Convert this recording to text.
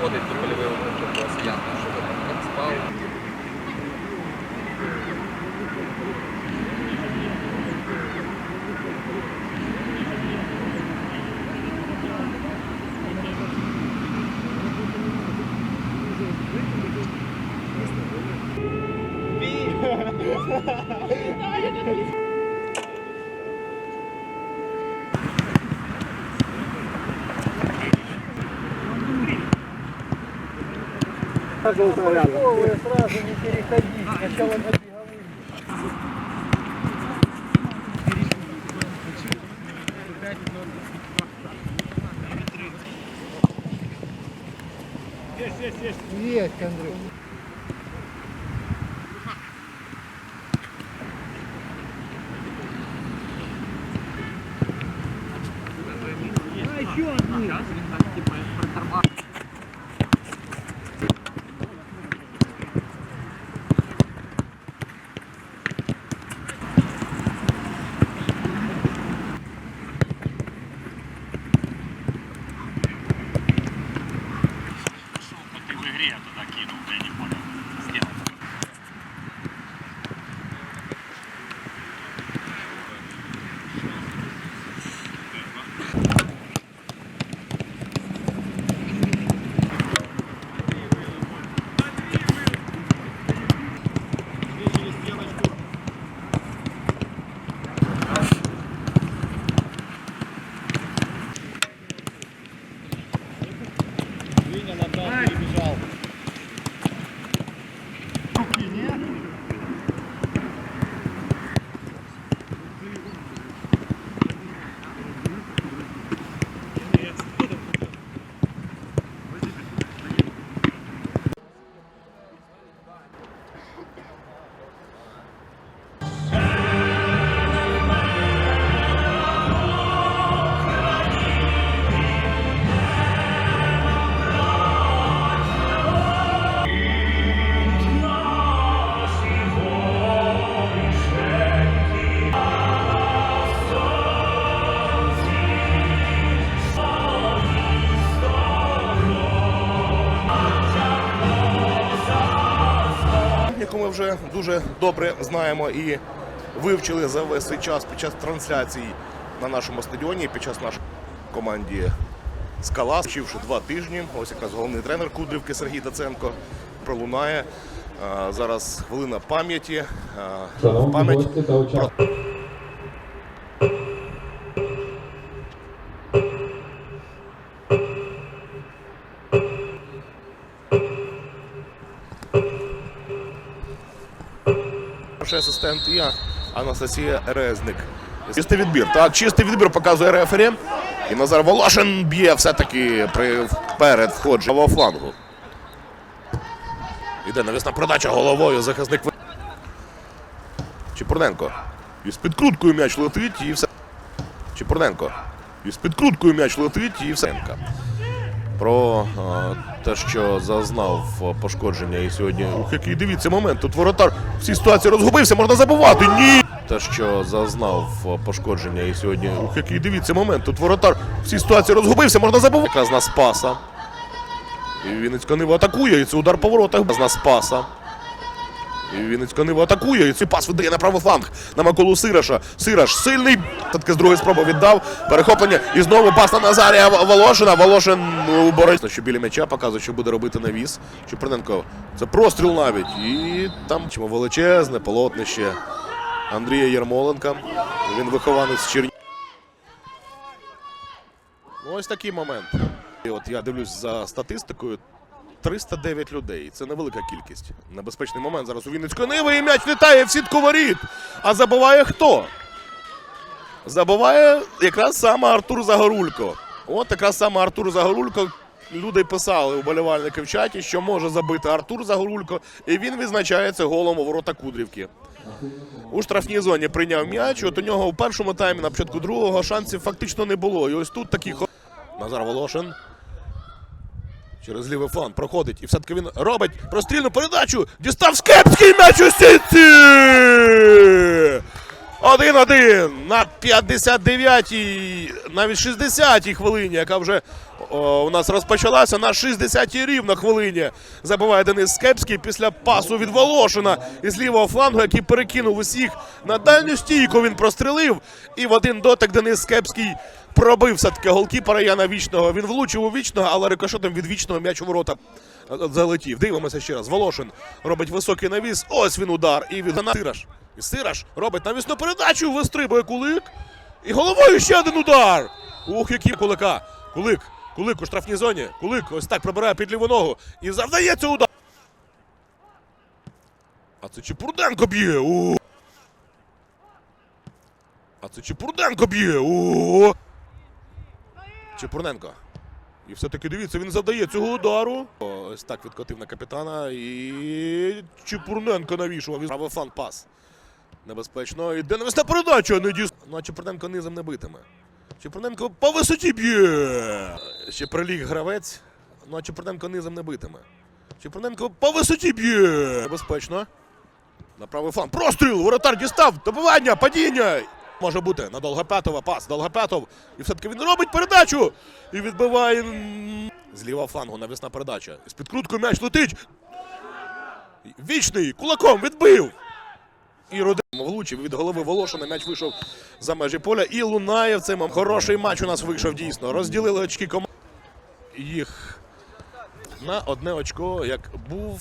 підходить до польового селянства. сразу не переходить. Сначала на беговые. Есть, есть, есть. Есть, Андрей. А еще одни. Вже дуже добре знаємо і вивчили за весь цей час під час трансляцій на нашому стадіоні, під час нашої команді Скала, вчивши два тижні. Ось якраз головний тренер Кудрівки Сергій Даценко пролунає. Зараз хвилина пам'яті. Пам'ять гості Перший асистент і Анастасія Резник. Чистий відбір. Так, чистий відбір показує рефері. І Назар Волошин б'є все-таки при перед входження флангу. Іде навісна продача головою захисник. Чепурненко. І з підкруткою м'яч летить і все. Чепурненко. І з підкруткою м'яч летить і все. Про е, те, що зазнав пошкодження і сьогодні. Ух, який дивіться момент. Тут воротар в цій ситуації розгубився, можна забувати. Ні! Те, що зазнав пошкодження і сьогодні. Ух, який дивіться момент. Тут воротар в цій ситуації розгубився, можна забувати. Якраз на спаса. І Вінницька Нива атакує, і це удар по воротах на спаса. І Вінницька Нива атакує, і цей пас видає на правий фланг на Миколу Сираша. Сираш сильний. Таки з другої спроби віддав. Перехоплення. І знову пас на Назарія Волошина. Волошин у боротьбі. Що біля м'яча показує, що буде робити навіс. Чуприненко. Це простріл навіть. І там чому величезне полотнище Андрія Єрмоленка. Він вихованець Черні. Ось такий момент. І от я дивлюсь за статистикою. 309 людей. Це невелика кількість. Небезпечний момент зараз у Вінницької Ниви і м'яч літає в сітку воріт. А забуває хто? Забуває якраз саме Артур Загорулько. От якраз саме Артур Загорулько. Люди писали уболівальники в чаті, що може забити Артур Загорулько, і він відзначається голом у ворота Кудрівки. У штрафній зоні прийняв м'яч. От у нього у першому таймі, на початку другого, шансів фактично не було. І ось тут такий. Назар Волошин. Через лівий фланг проходить. І все-таки він робить прострільну передачу. Дістав Скепський м'яч у сітці! 1-1 на 59-й, навіть 60-й хвилині, яка вже о, у нас розпочалася на 60-й рівно хвилині. Забиває Денис Скепський після пасу від Волошина із лівого флангу, який перекинув усіх на дальню стійку. Він прострелив. І в один дотик Денис Скепський пробив все-таки голкіпера Яна Вічного. Він влучив у вічного, але рикошетом від вічного м'яч у ворота е, залетів. Дивимося ще раз. Волошин робить високий навіс. Ось він удар. І від Сираш. І Сираш робить навісну передачу. Вистрибує кулик. І головою ще один удар. Ух, який кулика. Кулик. Кулик у штрафній зоні. Кулик ось так пробирає під ліву ногу. І завдається удар. А це Чепурденко б'є. У. А це Чепурденко б'є. У. Чепурненко. І все-таки дивіться, він завдає цього удару. Ось так відкотив на капітана. І Чепурненко навішував. Правий фан пас. Небезпечно. Іде навесна передача. Не діс... Ну, а Чепурненко низом не битиме. Чепурненко по висоті б'є. Ще приліг гравець. Ну, а Чепурненко низом не битиме. Чепурненко по висоті б'є. Небезпечно. На правий фланг. Простріл! Воротар дістав! Добивання! Падіння! Може бути на Долгопятова пас. Долгопятов. І все-таки він робить передачу. І відбиває м, з лівого флангу навісна передача. З підкруткою м'яч летить. Вічний кулаком відбив. І влучив від голови Волошина. М'яч вийшов за межі поля. І лунає в момент. Хороший матч у нас вийшов дійсно. Розділили очки команд. Їх на одне очко, як був.